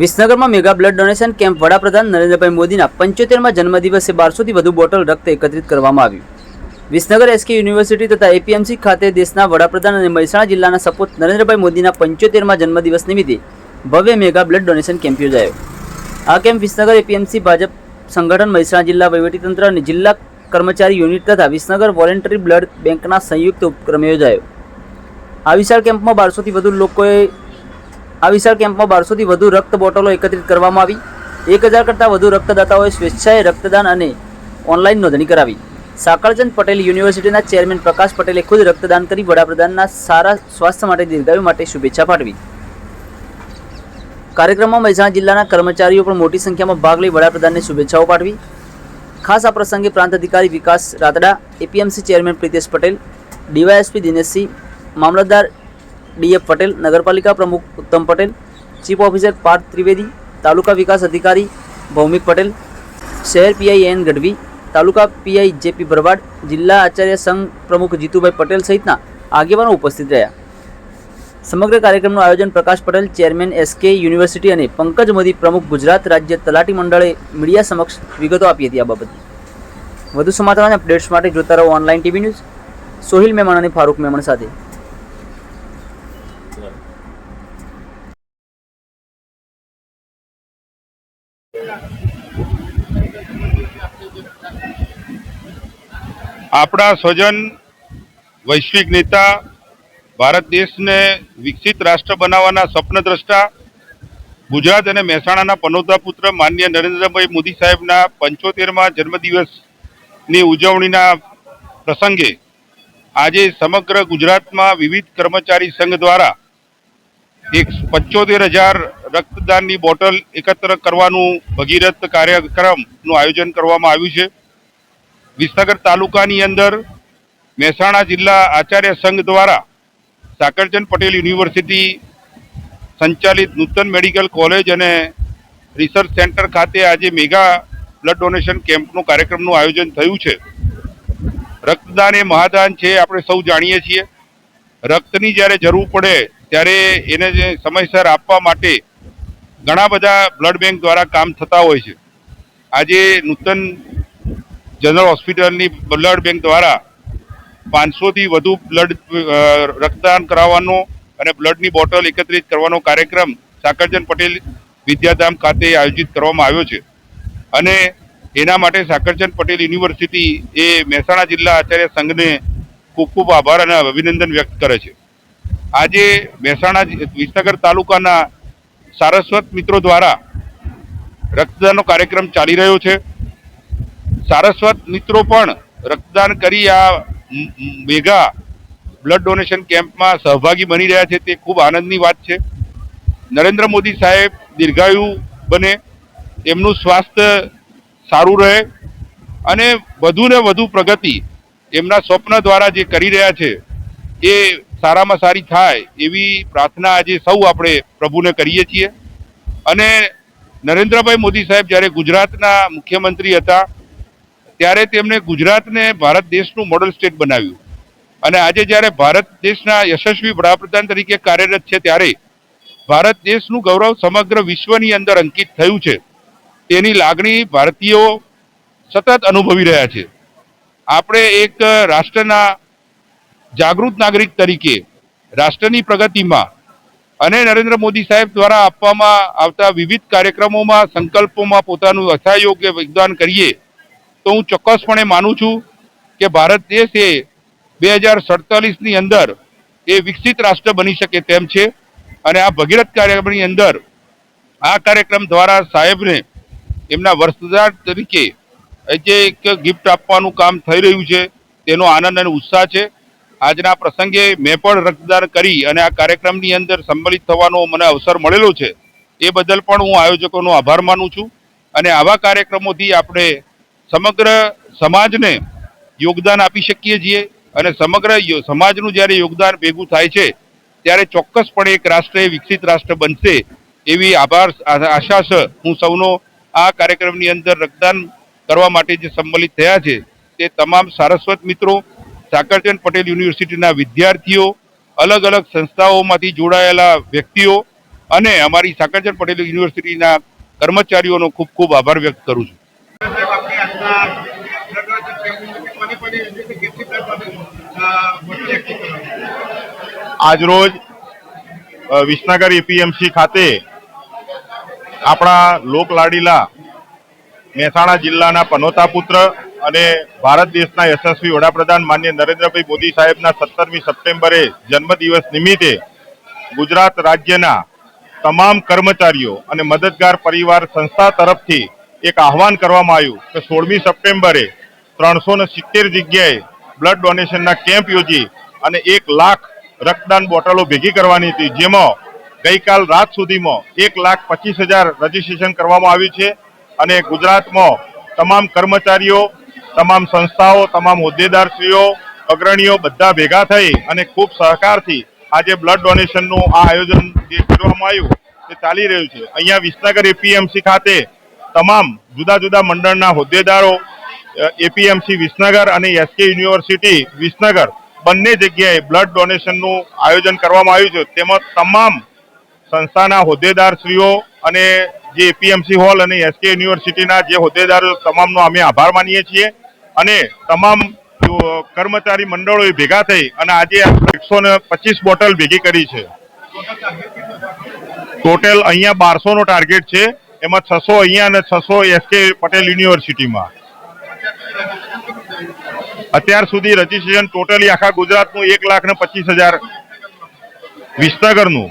વિસનગરમાં mega blood donation camp વડાપ્રધાન નરેન્દ્રભાઈ મોદીના પંચોતેરમાં જન્મદિવસે બારસોથી વધુ બોટલ રક્ત એકત્રિત કરવામાં આવ્યું. વિસનગર એસકે યુનિવર્સિટી તથા એપીએમસી ખાતે દેશના વડાપ્રધાન અને મહેસાણા જિલ્લાના સપૂત નરેન્દ્રભાઈ મોદીના પંચોતેરમાં જન્મદિવસ નિમિત્તે ભવ્ય મેગા બ્લડ ડોનેશન કેમ્પ યોજાયો. આ કેમ્પ વિસનગર એપીએમસી ભાજપ સંગઠન, મહેસાણા જિલ્લા વહીવટીતંત્ર અને જિલ્લા કર્મચારી યુનિટ તથા વિસનગર વોલેન્ટરી બ્લડ બેંકના સંયુક્ત ઉપક્રમે યોજાયો. આ વિશાળ કેમ્પમાં બારસોથી વધુ લોકોએ આ વિશાળ કેમ્પમાં બારસોથી વધુ રક્ત બોટલો એકત્રિત કરવામાં આવી. એક હજાર કરતાં વધુ રક્તદાતાઓએ સ્વેચ્છાએ રક્તદાન અને ઓનલાઈન નોંધણી કરાવી. સાકળચંદ પટેલ યુનિવર્સિટીના ચેરમેન પ્રકાશ પટેલે ખુદ રક્તદાન કરી વડાપ્રધાનના સારા સ્વાસ્થ્ય માટે દીર્ઘાયુ માટે શુભેચ્છા પાઠવી. કાર્યક્રમમાં મહેસાણા જિલ્લાના કર્મચારીઓ પણ મોટી સંખ્યામાં ભાગ લઈ વડાપ્રધાનને શુભેચ્છાઓ પાઠવી. ખાસ આ પ્રસંગે પ્રાંત અધિકારી Vikas Ratda, APMC chairman Pritesh Patel, DYSP Dineshsinh, મામલતદાર ડીએફ પટેલ, નગરપાલિકા પ્રમુખ ઉત્તમ પટેલ, ચીફ ઓફિસર પાર્થ ત્રિવેદી, તાલુકા વિકાસ અધિકારી ભૌમિક પટેલ, શહેર પીઆઈ એન ગઢવી, તાલુકા પીઆઈ જેપી ભરવાડ, જિલ્લા આચાર્ય સંઘ પ્રમુખ જીતુભાઈ પટેલ સહિતના આગેવાનો ઉપસ્થિત રહ્યા. સમગ્ર કાર્યક્રમનું આયોજન Prakash Patel, chairman SK University અને પંકજ મોદી પ્રમુખ ગુજરાત રાજ્ય તલાટી મંડળે મીડિયા સમક્ષ વિગતો આપી હતી આ બાબતે. વધુ સમાચાર અને અપડેટ્સ માટે જોતા રહો online TV news. Sohil Memon અને ફારૂક મેમણ સાથે. આપણા સ્વજન વૈશ્વિક નેતા ભારત દેશને વિકસિત રાષ્ટ્ર બનાવવાના સ્વપ્નદ્રષ્ટા ગુજરાત અને મહેસાણાના પનોતા પુત્ર માન્ય નરેન્દ્રભાઈ મોદી સાહેબના પંચોતેરમાં જન્મદિવસની ઉજવણીના પ્રસંગે આજે સમગ્ર ગુજરાતમાં વિવિધ કર્મચારી સંઘ દ્વારા એક પંચોતેર હજાર રક્તદાનની બોટલ એકત્ર કરવાનું ભગીરથ કાર્યક્રમનું આયોજન કરવામાં આવ્યું છે. વિસનગર તાલુકાની અંદર મહેસાણા જિલ્લા આચાર્ય સંઘ દ્વારા સાકરચંદ પટેલ યુનિવર્સિટી સંચાલિત નૂતન મેડિકલ કોલેજ અને રિસર્ચ સેન્ટર ખાતે આજે મેગા બ્લડ ડોનેશન કેમ્પનું કાર્યક્રમનું આયોજન થયું છે. રક્તદાન એ મહાદાન છે, આપણે સૌ જાણીએ છીએ. રક્તની જ્યારે જરૂર પડે ત્યારે એને જે સમયસર આપવા માટે ઘણા બધા બ્લડ બેંક દ્વારા કામ થતા હોય છે. આજે નૂતન જનરલ હોસ્પિટલની બ્લડ બેંક દ્વારા પાંચસોથી વધુ બ્લડ રક્તદાન કરાવવાનો અને બ્લડની બોટલ એકત્રિત કરવાનો કાર્યક્રમ સાકરચંદ પટેલ વિદ્યાધામ ખાતે આયોજિત કરવામાં આવ્યો છે. અને એના માટે સાકરચંદ પટેલ યુનિવર્સિટી એ મહેસાણા જિલ્લા આચાર્ય સંઘને ખૂબ ખૂબ આભાર અને અભિનંદન વ્યક્ત કરે છે. આજે મહેસાણા વિસનગર તાલુકાના સારસ્વત મિત્રો દ્વારા રક્તદાનનો કાર્યક્રમ ચાલી રહ્યો છે. સારસ્વત મિત્રો પણ રક્તદાન કરી આ મેગા બ્લડ ડોનેશન કેમ્પમાં સહભાગી બની રહ્યા છે. તે ખૂબ આનંદની વાત છે. નરેન્દ્ર મોદી સાહેબ દીર્ઘાયુ બને. એમનું સ્વાસ્થ્ય સારું રહે અને વધુ ને વધુ પ્રગતિ એમના સ્વપ્ન દ્વારા જે કરી રહ્યા છે એ સારામાં સારી થાય એવી પ્રાર્થના આજે સૌ આપણે પ્રભુને કરીએ છીએ. અને નરેન્દ્રભાઈ મોદી સાહેબ જ્યારે ગુજરાતના મુખ્યમંત્રી હતા, ત્યારે તેમણે ગુજરાતને ભારત દેશનું મોડલ સ્ટેટ બનાવ્યું. અને આજે જ્યારે ભારત દેશના યશસ્વી વડાપ્રધાન તરીકે કાર્યરત છે, ત્યારે ભારત દેશનું ગૌરવ સમગ્ર વિશ્વની અંદર અંકિત થયું છે. તેની લાગણી ભારતીયો સતત અનુભવી રહ્યા છે. આપણે એક રાષ્ટ્રના જાગૃત નાગરિક તરીકે રાષ્ટ્રની પ્રગતિમાં અને નરેન્દ્ર મોદી સાહેબ દ્વારા આપવામાં આવતા વિવિધ કાર્યક્રમોમાં, સંકલ્પોમાં પોતાનું અસહયોગ્ય યોગદાન કરીએ, તો હું ચોક્કસપણે માનું છું કે ભારત દેશ એ બે હજાર સડતાલીસની અંદર એ વિકસિત રાષ્ટ્ર બની શકે તેમ છે. અને આ ભગીરથ કાર્યક્રમની અંદર આ કાર્યક્રમ દ્વારા સાહેબને એમના વર્ષદાર તરીકે જે એક ગિફ્ટ આપવાનું કામ થઈ રહ્યું છે. તેનો આનંદ અને ઉત્સાહ છે. આજના પ્રસંગે મેં પણ રક્તદાન કરી અને આ કાર્યક્રમની અંદર સંમલિત થવાનો મને અવસર મળેલો છે. એ બદલ પણ હું આયોજકોનો આભાર માનું છું અને આવા કાર્યક્રમોથી આપણે સમગ્ર સમાજને યોગદાન આપી શકીએ છીએ અને સમગ્ર સમાજનું જ્યારે યોગદાન ભેગું થાય છે, ત્યારે ચોક્કસપણે એક રાષ્ટ્ર વિકસિત રાષ્ટ્ર બનશે એવી આભાર આશા હું સૌનો આ કાર્યક્રમની અંદર રક્તદાન કરવા માટે જે સંમલિત થયા છે, તે તમામ સારસ્વત મિત્રો સાકરચંદ પટેલ યુનિવર્સિટીના વિદ્યાર્થીઓ, અલગ અલગ સંસ્થાઓમાંથી જોડાયેલા વ્યક્તિઓ અને અમારી સાકરચંદ પટેલ યુનિવર્સિટીના કર્મચારીઓનો ખૂબ ખૂબ આભાર વ્યક્ત કરું છું. આજરોજ વિસનગર એપીએમસી ખાતે આપણા લોકલાડીલા મહેસાણા જિલ્લાના પનોતા પુત્ર અને ભારત દેશના યશસ્વી વડાપ્રધાન માન્ય નરેન્દ્રભાઈ મોદી સાહેબના સત્તરમી સપ્ટેમ્બરે જન્મદિવસ નિમિત્તે ગુજરાત રાજ્યના તમામ કર્મચારીઓ અને મદદગાર પરિવાર સંસ્થા તરફથી એક આહવાન કરવામાં આવ્યું કે સોળમી સપ્ટેમ્બરે ત્રણસો ને સિત્તેર જગ્યાએ બ્લડ ડોનેશનના કેમ્પ યોજી અને એક લાખ રક્તદાન બોટલો ભેગી કરવાની હતી. જેમાં ગઈકાલ રાત સુધીમાં એક લાખ પચીસ હજાર રજીસ્ટ્રેશન કરવામાં આવ્યું છે અને ગુજરાતમાં તમામ કર્મચારીઓ તમામ સંસ્થાઓ, તમામ હોદ્દેદારશ્રીઓ, અગ્રણીઓ બધા ભેગા થઈ અને ખૂબ સહકારથી આજે બ્લડ ડોનેશનનું આ આયોજન જે કરવામાં આવ્યું તે ચાલી રહ્યું છે. અહીંયા વિસનગર એપીએમસી ખાતે તમામ જુદા જુદા મંડળના હોદ્દેદારો એપીએમસી વિસનગર અને એસકે યુનિવર્સિટી વિસનગર બંને જગ્યાએ બ્લડ ડોનેશનનું આયોજન કરવામાં આવ્યું છે. તેમાં તમામ સંસ્થાના હોદ્દેદારશ્રીઓ અને જે એપીએમસી હોલ અને એસકે યુનિવર્સિટીના જે હોદ્દેદારો તમામનો અમે આભાર માનીએ છીએ. અને તમામ કર્મચારી મંડળોએ ભેગા થઈ અને આજે એકસો ને પચીસ બોટલ ભેગી કરી છે. ટોટલ અહીંયા બારસો નો ટાર્ગેટ છે. એમાં છસો અહીંયા અને છસો એસકે પટેલ યુનિવર્સિટીમાં. અત્યાર સુધી રજીસ્ટ્રેશન ટોટલી આખા ગુજરાતનું એક લાખ ને પચીસ હજાર. વિસનગરનું.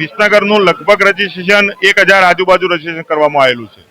વિસનગરનું લગભગ રજીસ્ટ્રેશન એક હજાર આજુબાજુ રજીસ્ટ્રેશન કરવામાં આવેલું છે.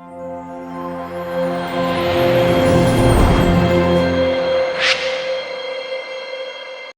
Thank you.